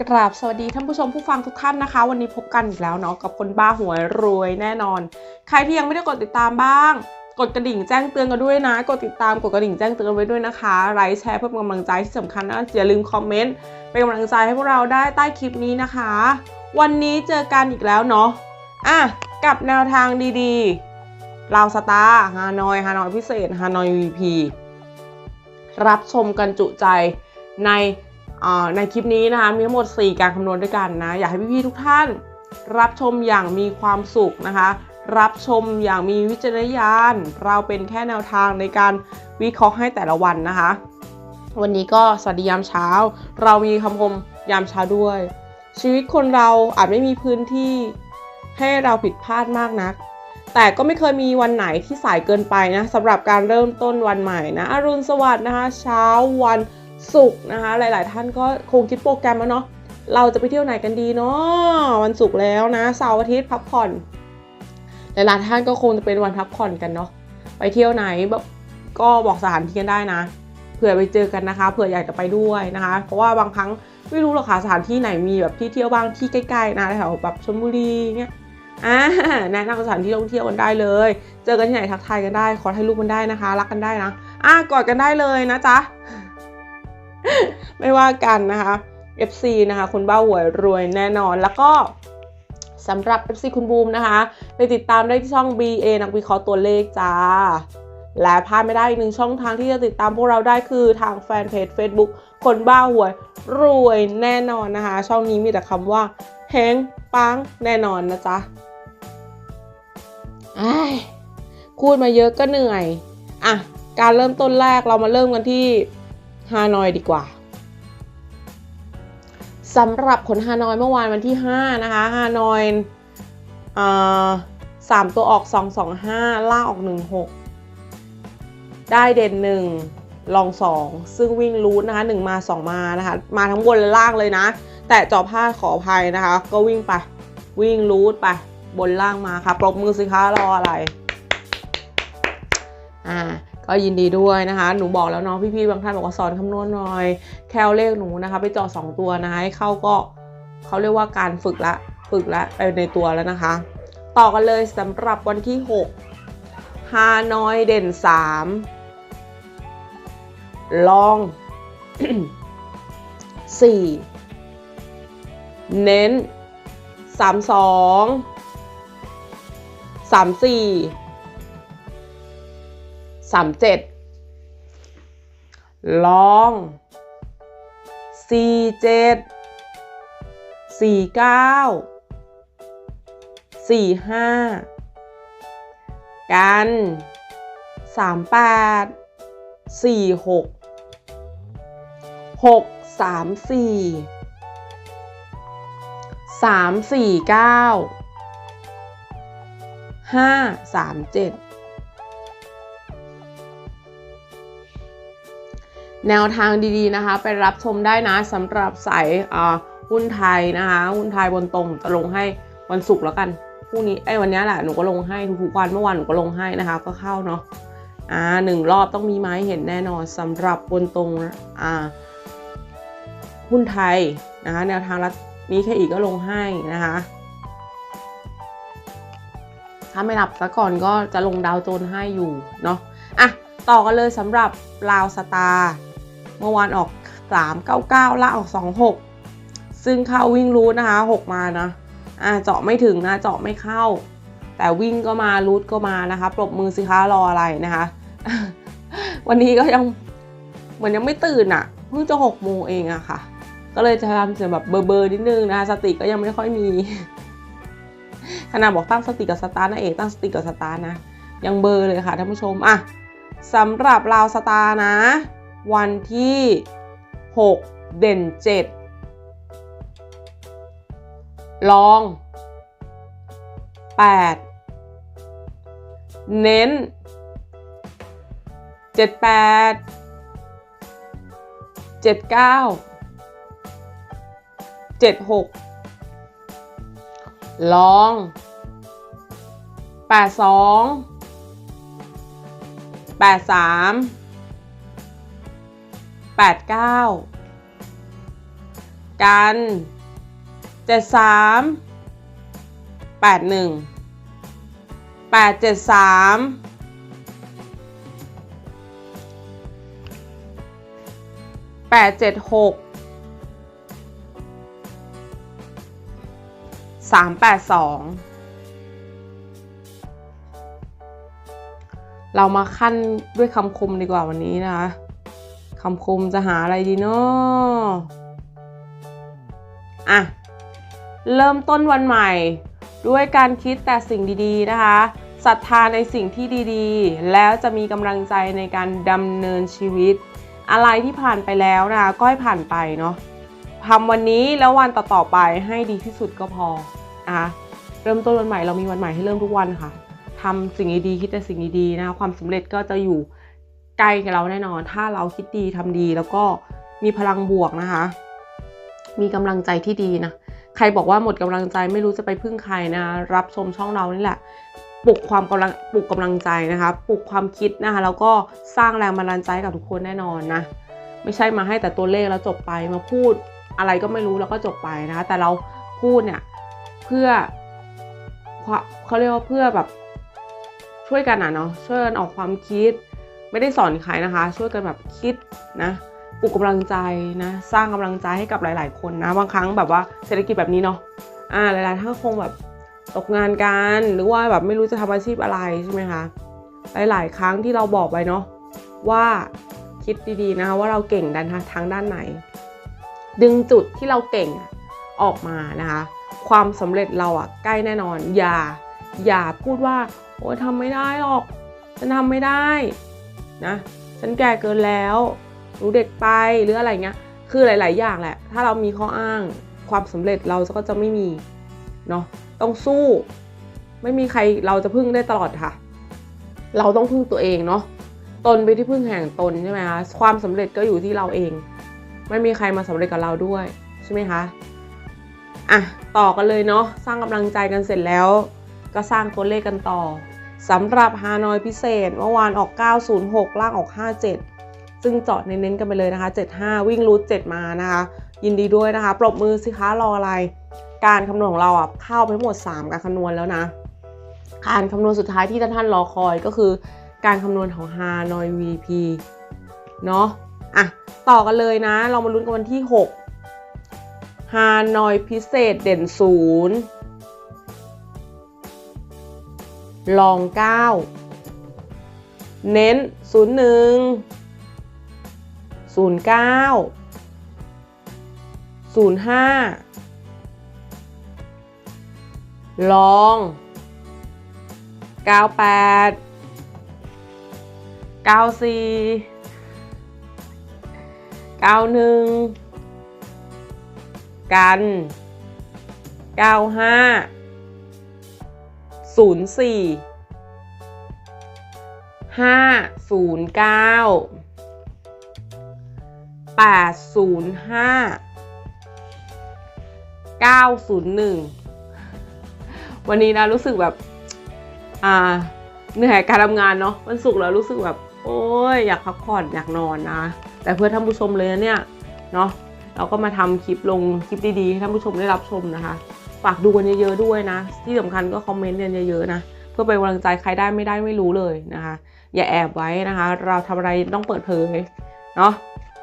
กราบสวัสดีท่านผู้ชมผู้ฟังทุกท่านนะคะ วันนี้พบกันอีกแล้วเนาะกับคนบ้าหวยรวยแน่นอน ใครที่ยังไม่ได้กดติดตามบ้าง กดกระดิ่งแจ้งเตือนกันด้วยนะ กดติดตามกดกระดิ่งแจ้งเตือนไว้ด้วยนะคะไลค์แชร์เพื่อเป็นกำลังใจที่สำคัญนะอย่าลืมคอมเมนต์เป็นกำลังใจให้พวกเราได้ใต้คลิปนี้นะคะ วันนี้เจอกันอีกแล้วเนาะอะกับแนวทางดีๆลาวสตาร์ฮานอยฮานอยพิเศษฮานอยวีพีรับชมกันจุใจใน ในคลิปนี้นะคะ มีทั้งหมด 4 การคำนวณด้วยกันนะ อยากให้พี่ๆทุกท่านรับชมอย่างมีความสุขนะคะ รับชมอย่างมีวิจารณญาณ เราเป็นแค่แนวทางในการวิเคราะห์ให้แต่ละวันนะคะ วันนี้ก็สวัสดียามเช้า เรามีคำคมยามเช้าด้วย ชีวิตคนเราอาจไม่มีพื้นที่ให้เราผิดพลาดมากนัก แต่ก็ไม่เคยมีวันไหนที่สายเกินไปนะสำหรับการเริ่มต้นวันใหม่นะอรุณสวัสดิ์นะคะ เช้าวัน ศุกร์นะคะ หลาย ๆ ท่านก็คงคิดโปรแกรมแล้วเนาะเราจะไปเที่ยวไหนกันดีเนาะวันศุกร์แล้วนะเสาร์อาทิตย์พักผ่อน หลาย ๆ ท่านก็คงจะเป็นวันพักผ่อนกันเนาะไปเที่ยวไหนแบบก็บอกสถานที่กันได้นะเผื่อไปเจอกันนะคะเผื่ออยากจะไปด้วยนะคะ เพราะว่าบางครั้งไม่รู้หรอกค่ะสถานที่ไหนมีแบบที่เที่ยวบ้างที่ใกล้ๆนะแถวแบบชลบุรีเนี่ยอ่าแนะนำสถานที่ท่องเที่ยวกันได้เลย เจอกันที่ไหนทักทายกันได้ ขอถ่ายรูปกันได้นะคะ รักกันได้นะอ่ากอดกันได้เลยนะจ๊ะ ไม่ว่ากันนะคะ FC นะคะคุณบ้าหวยรวยแน่นอนแล้วก็สำหรับ FC คุณบูมนะคะไปติดตามได้ที่ช่อง BA นักวิเคราะห์ตัวเลขจ้า และพลาดไม่ได้อีกหนึ่งช่องทางที่จะติดตามพวกเราได้คือทางแฟนเพจ Facebook คนบ้าหวยรวยแน่นอนนะคะ ช่องนี้มีแต่คำว่าเฮงปังแน่นอนนะจ๊ะอ้พูดมาเยอะก็เหนื่อย อะ การเริ่มต้นแรกเรามาเริ่มกันที่ ฮานอยดีกว่าสำหรับผลฮานอยเมื่อวานวันที่ 5 นะคะฮานอยสามตัวออก 225 ล่าออก 16 ได้เด่น 1 ลอง 2 ซึ่งวิ่งรูทนะคะ 1 มา 2 มานะคะ มาทั้งบนและล่างเลยนะ แต่จอพลาขออภัยนะคะ ก็วิ่งไป วิ่งรูทไป บนล่างมาค่ะ ปรบมือสิคะรออะไร อ่า ยินดีด้วยนะคะ หนูบอกแล้วเนาะพี่ๆบางท่านบอกว่าสอนคำนวณหน่อย แคลเลขหนูนะคะ ไปเจาะ2ตัวนะคะให้เข้าก็เขาเรียกว่าการฝึกละฝึกละไปในตัวแล้วนะคะ ต่อกันเลยสำหรับวันที่ 6 ฮานอยเด่น 3 ลอง 4 เน้น 32 34 สามเจ็ดลองสี่เจ็ดสี่เก้าสี่ห้ากันสามแปดสี่หกหกสามสี่สามสี่เก้าห้าสามเจ็ด แนวทางดีๆนะคะ ไปรับชมได้นะสำหรับสายอ่หุ้นไทยนะคะหุ้นไทยบนตรงจะลงให้วันศุกร์แล้วกันพรุ่งนี้ไอ้วันนี้แหละหนูก็ลงให้ทุกๆวันเมื่อวานหนูก็ลงให้นะคะ ก็เข้าเนาะอ่าหนึ่งรอบต้องมีไม้เห็นแน่นอนสำหรับบนตรงอ่าหุ้นไทยนะคะแนวทางรัฐนี้แค่อีกก็ลงให้นะคะถ้าไม่หลับซะก่อนก็จะลงดาวโจนให้อยู่เนาะอะต่อกันเลยสำหรับลาวสตาร์ เมื่อวานออก 399ล่าออก 26 ซึ่งเข้าวิ่งรูทนะคะ6มานะอ่าเจาะไม่ถึงนะเจาะไม่เข้า แต่วิ่งก็มารูทก็มานะคะ ปรบมือสิคะรออะไรนะคะ วันนี้ก็ยังเหมือนยังไม่ตื่นอะ่ะเพิ่งจะ6โมงเองอะค่ะ ก็เลยจะทำเสียงแบบเบอร์เบอร์นิดนึงนะคะสติก็ยังไม่ค่อยมีขนาดบอกตั้งสติกับสตาร์นะเอกตั้งสติกับสตาร์นะ ยังเบอร์เลยค่ะท่านผู้ชมอะสำหรับลาวสตาร์นะ วันที่ 6 เด่น 7 ลอง 8 เน้น 78 79 76 ลอง 82 83 89กันเจ็ดสามแปดหนึ่งแปดเจ็ดสามแปดเจ็ดหกสามแปดสองเรามาขั้นด้วยคำคมดีกว่าวันนี้นะคะ คำคมจะหาอะไรดีเนาะอะ เริ่มต้นวันใหม่ ด้วยการคิดแต่สิ่งดีๆนะคะศรัทธาในสิ่งที่ดีๆ แล้วจะมีกำลังใจในการดำเนินชีวิต อะไรที่ผ่านไปแล้วนะก็ให้ผ่านไปเนาะทำวันนี้แล้ววันต่อๆไปให้ดีที่สุดก็พอนะคะเริ่มต้นวันใหม่เรามีวันใหม่ให้เริ่มทุกวันค่ะทำสิ่งดีๆคิดแต่สิ่งดีๆนะคะความสำเร็จก็จะอยู่ กลกับเราแน่นอน ถ้าเราคิดดีทำดีแล้วก็มีพลังบวกนะคะ มีกำลังใจที่ดีนะ ใครบอกว่าหมดกำลังใจไม่รู้จะไปพึ่งใครนะ รับชมช่องเรานี่แหละ ปลุกความกำลังปลุกกำลังใจนะคะ ปลุกความคิดนะคะ แล้วก็สร้างแรงบันดาลใจกับทุกคนแน่นอนนะ ไม่ใช่มาให้แต่ตัวเลขแล้วจบไป มาพูดอะไรก็ไม่รู้แล้วก็จบไปนะคะ แต่เราพูดเนี่ยเพื่อเขาเรียกว่าเพื่อแบบช่วยกันอะเนาะช่วยกันออกความคิด ไม่ได้สอนใครนะคะ ช่วยกันแบบคิดนะปลุกกำลังใจนะ สร้างกำลังใจให้กับหลาย ๆ คนนะ บางครั้งแบบว่าเศรษฐกิจแบบนี้เนาะอ่าหลายๆท่านคงแบบตกงานกันหรือว่าแบบไม่รู้จะทำอาชีพอะไรใช่ไหมคะหลาย ๆ ครั้งที่เราบอกไปเนาะว่าคิดดีๆนะคะว่าเราเก่งด้านทางด้านไหน ดึงจุดที่เราเก่งออกมานะคะ ความสำเร็จเราอะใกล้แน่นอน อย่าอย่าพูดว่าโอ้ทำไม่ได้หรอกฉันทำไม่ได้ นะฉันแก่เกินแล้วรู้เด็กไปหรืออะไรเงี้ยคือหลาย ๆ อย่างแหละ ถ้าเรามีข้ออ้างความสำเร็จเราก็จะไม่มีเนาะต้องสู้ ไม่มีใครเราจะพึ่งได้ตลอดค่ะ เราต้องพึ่งตัวเองเนาะตนไปที่พึ่งแห่งตนใช่ไหมคะความสำเร็จก็อยู่ที่เราเอง ไม่มีใครมาสำเร็จกับเราด้วยใช่ไหมคะอะต่อกันเลยเนาะสร้างกำลังใจกันเสร็จแล้ว ก็สร้างตัวเลขกันต่อ สำหรับฮานอยพิเศษเมื่อวานออก 906 ล่างออก 57 ซึ่งเจาะเน้นๆกันไปเลยนะคะ 75 วิ่งรูท7มานะคะ ยินดีด้วยนะคะ ปรบมือสิคะรออะไร การคำนวณของเราอะเข้าไปหมด 3 การคำนวณแล้วนะ การคำนวณสุดท้ายที่ท่านรอคอยก็คือการคำนวณของฮานอย VP เนาะอะต่อกันเลยนะ เรามาลุ้นกันวันที่ 6ฮานอยพิเศษเด่นศูนย์ ลอง 9 เน้น 01 09 05 ลอง 98 94 91 กัน 95 04 509 805 901วันนี้นะรู้สึกแบบ อ่าเหนื่อยการทำงานเนาะวันศุกร์แล้วรู้สึกแบบ โอ้ยอยากพักผ่อนอยากนอนนะ แต่เพื่อท่านผู้ชมเลยเนี่ยเนาะเราก็มาทำคลิปลงคลิปดีๆให้ท่านผู้ชมได้รับชมนะคะ ฝากดูกันเยอะๆด้วยนะ ที่สำคัญก็คอมเมนต์กันเยอะๆนะ เพื่อเป็นกำลังใจใครได้ไม่ได้ไม่รู้เลยนะคะ อย่าแอบไว้นะคะ เราทำอะไรต้องเปิดเผยเนาะ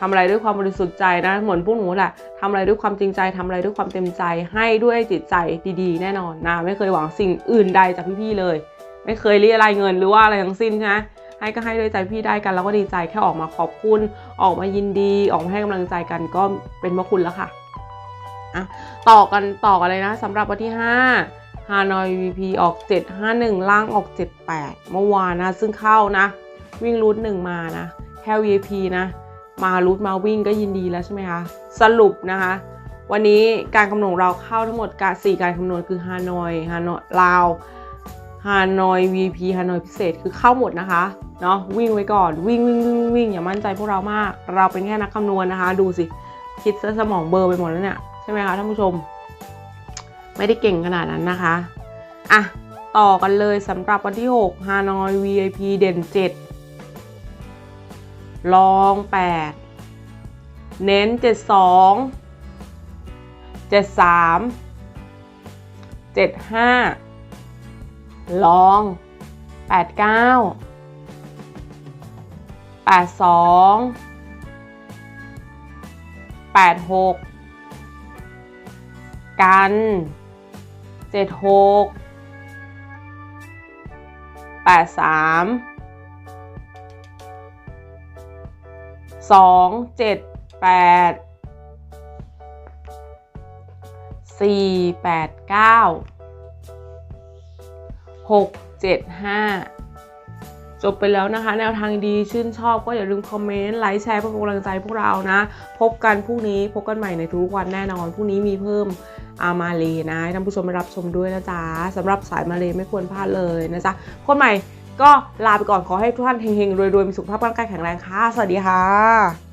ทำอะไรด้วยความบริสุทธิ์ใจนะเหมือนพวกหนูแหละทำอะไรด้วยความจริงใจทำอะไรด้วยความเต็มใจ ให้ด้วยจิตใจดีๆ แน่นอนนะไม่เคยหวังสิ่งอื่นใดจากพี่ๆเลย ไม่เคยเรียอะไรายเงินหรือว่าอะไรทั้งสิ้นใช่ไหมให้ก็ให้ด้วยใจพี่ได้กันแล้วก็ดีใจแค่ออกมาขอบคุณ ออกมายินดี ออกมาให้กำลังใจกันก็เป็นพระคุณแล้วค่ะ อะต่อกันต่อกันเลยนะสำหรับวันที่ 5 ฮานอย VP ออก 751 ล่างออก 78 เมื่อวานนะ ซึ่งเข้านะ วิ่งรูทหนึ่งมานะ แค่ VP นะ มารูทมาวิ่งก็ยินดีแล้วใช่ไหมคะ สรุปนะคะ วันนี้การคำนวณเราเข้าทั้งหมดการ4การคำนวณคือฮานอยฮานอยลาวฮานอย VP ฮานอยพิเศษคือเข้าหมดนะคะเนาะวิ่งไว้ก่อนวิ่งวิ่งวิ่งวิ่งอย่ามั่นใจพวกเรามาก เราเป็นแค่นักคำนวณนะคะ ดูสิ คิดซะสมองเบอร์ไปหมดแล้วเนี่ย ช่ไหมคะท่านผู้ชม ไม่ได้เก่งขนาดนั้นนะคะอะต่อกันเลยสำหรับวันที่ 6 ฮานอย VIP เด่น 7 ลอง 8 เน้น 72เจ็ดสามเจ็ดห้าลองแปดเกันเจ็ดหกแปดสามสองเจ็ดแปดสี่แปดเก้าหกเจ็ดห้าจบไปแล้วนะคะ แนวทางดีชื่นชอบก็อย่าลืมคอมเมนต์ไลค์แชร์เพื่อเป็นกำลังใจพวกเรานะ พบกันพรุ่งนี้พบกันใหม่ในทุกวันแน่นอนพรุ่งนี้มีเพิ่ม อามาเลนะท่านผู้ชมไปรับชมด้วยนะจ๊ะสำหรับสายมาเลไม่ควรพลาดเลยนะจ๊ะคนใหม่ก็ลาไปก่อนขอให้ทุกท่านเฮงๆรวยๆมีสุขภาพร่างกายแข็งแรงค่ะ สวัสดีค่ะ